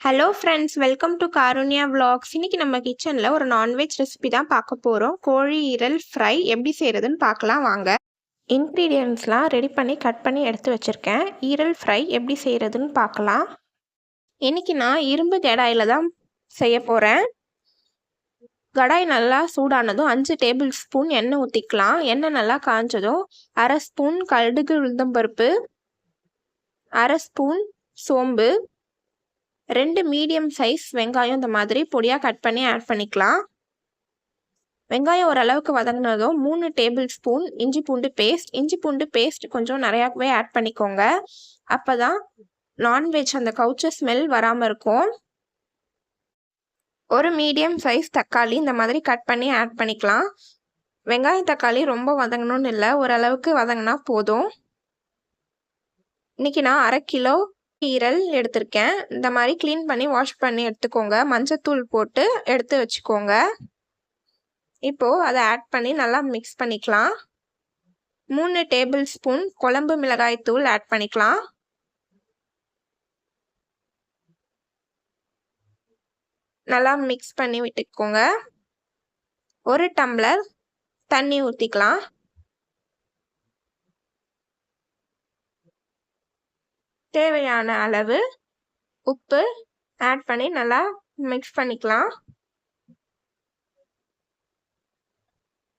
Hello friends welcome to Karunya vlogs. இன்றைக்கி நம்ம கிச்சனில் ஒரு நான்வெஜ் ரெசிபி தான் பார்க்க போகிறோம் கோழி ஈரல் ஃப்ரை எப்படி செய்கிறதுன்னு பார்க்கலாம் வாங்க. இன்க்ரீடியன்ட்ஸ்லாம் ரெடி பண்ணி கட் பண்ணி எடுத்து வச்சுருக்கேன். ஈரல் ஃப்ரை எப்படி செய்கிறதுன்னு பார்க்கலாம். இன்னைக்கு நான் இரும்பு கடாயில் தான் செய்ய போகிறேன் கடாய் நல்லா சூடானதும் அஞ்சு டேபிள் ஸ்பூன் எண்ணெய் ஊற்றிக்கலாம் எண்ணெய் நல்லா காஞ்சதும் அரை ஸ்பூன் கடுகு உளுந்தம்பருப்பு அரை ஸ்பூன் சோம்பு ரெண்டு மீடியம் சைஸ் வெங்காயம் இந்த மாதிரி பொடியாக கட் பண்ணி ஆட் பண்ணிக்கலாம். வெங்காயம் ஓரளவுக்கு வதங்கினதும் மூணு டேபிள் ஸ்பூன் இஞ்சி பூண்டு பேஸ்ட் இஞ்சி பூண்டு பேஸ்ட் கொஞ்சம் நிறையாவே ஆட் பண்ணிக்கோங்க. அப்போ தான் நான்வெஜ் அந்த கவுச்ச ஸ்மெல் வராமல் இருக்கும். ஒரு மீடியம் சைஸ் தக்காளி இந்த மாதிரி கட் பண்ணி ஆட் பண்ணிக்கலாம். வெங்காயம் தக்காளி ரொம்ப வதங்கணும்னு இல்லை ஓரளவுக்கு வதங்கினா போதும். இன்றைக்கி நான் அரை கிலோ ஈரல் எடுத்திருக்கேன். இந்த மாதிரி க்ளீன் பண்ணி வாஷ் பண்ணி எடுத்துக்கோங்க. மஞ்சத்தூள் போட்டு எடுத்து வச்சுக்கோங்க. இப்போது அதை ஆட் பண்ணி நல்லா மிக்ஸ் பண்ணிக்கலாம். மூணு டேபிள் ஸ்பூன் குழம்பு மிளகாய் தூள் ஆட் பண்ணிக்கலாம். நல்லா மிக்ஸ் பண்ணி விட்டுக்கோங்க. ஒரு டம்ளர் தண்ணி ஊற்றிக்கலாம் தேவையான அளவு உப்பு ஆட் பண்ணி நல்லா மிக்ஸ் பண்ணிக்கலாம்.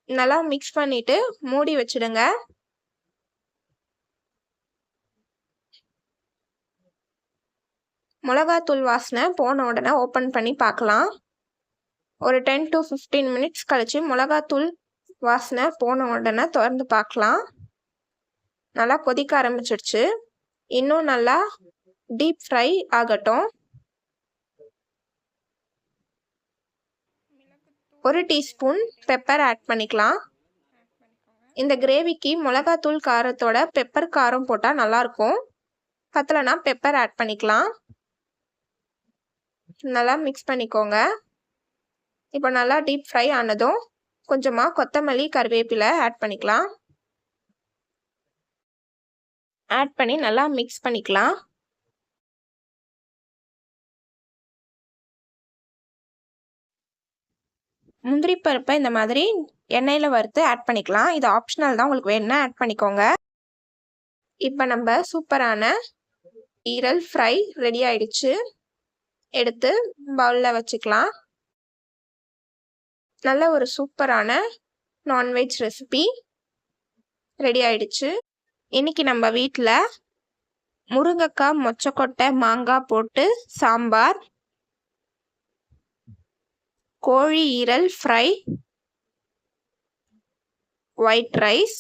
நல்லா மிக்ஸ் பண்ணிட்டு மூடி வச்சிடுங்க. மிளகாத்தூள் வாசனை போன உடனே ஓப்பன் பண்ணி பார்க்கலாம். ஒரு டென் டு ஃபிஃப்டீன் மினிட்ஸ் கழித்து மிளகாத்தூள் வாசனை போன உடனே திறந்து பார்க்கலாம். நல்லா கொதிக்க ஆரம்பிச்சிடுச்சு. இன்னும் நல்லா டீப் ஃப்ரை ஆகட்டும். ஒரு டீஸ்பூன் பெப்பர் ஆட் பண்ணிக்கலாம். இந்த கிரேவிக்கு மிளகாத்தூள் காரத்தோட பெப்பர் காரம் போட்டால் நல்லாயிருக்கும் பத்தலைனா பெப்பர் ஆட் பண்ணிக்கலாம். நல்லா மிக்ஸ் பண்ணிக்கோங்க. இப்போ நல்லா டீப் ஃப்ரை ஆனதும் கொஞ்சமாக கொத்தமல்லி கருவேப்பிலை ஆட் பண்ணிக்கலாம். ஆட் பண்ணி நல்லா மிக்ஸ் பண்ணிக்கலாம். முந்திரி பருப்பை இந்த மாதிரி எண்ணெயில் வறுத்து ஆட் பண்ணிக்கலாம். இது ஆப்ஷனல் தான். உங்களுக்கு வேணும்னா ஆட் பண்ணிக்கோங்க. இப்போ நம்ம சூப்பரான ஈரல் ஃப்ரை ரெடி ஆயிடுச்சு. எடுத்து பவுலில் வச்சுக்கலாம். நல்ல ஒரு சூப்பரான நான்வெஜ் ரெசிபி ரெடி ஆயிடுச்சு. இன்னைக்கு நம்ம வீட்டில் முருங்கைக்காய் மொச்சக்கொட்டை மாங்காய் போட்டு சாம்பார் கோழி ஈரல் ஃப்ரை ஒயிட் ரைஸ்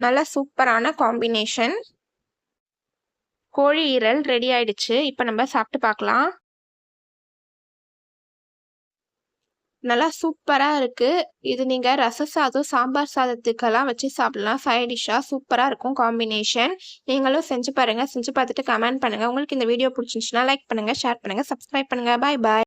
நல்ல சூப்பரான காம்பினேஷன் கோழி ஈரல் ரெடி ஆயிடுச்சு. இப்போ நம்ம சாப்பிட்டு பார்க்கலாம். நல்லா சூப்பராக இருக்குது இது நீங்கள் ரச சாதம் சாம்பார் சாதத்துக்கெல்லாம் வச்சு சாப்பிடலாம். சைட் டிஷ்ஷாக சூப்பராக இருக்கும் காம்பினேஷன் நீங்களும் செஞ்சு பாருங்கள் செஞ்சு பார்த்துட்டு கமெண்ட் பண்ணுங்கள் உங்களுக்கு இந்த வீடியோ பிடிச்சிருந்துச்சுன்னா லைக் பண்ணுங்கள் ஷேர் பண்ணுங்கள் சப்ஸ்கிரைப் பண்ணுங்கள் பாய் பாய்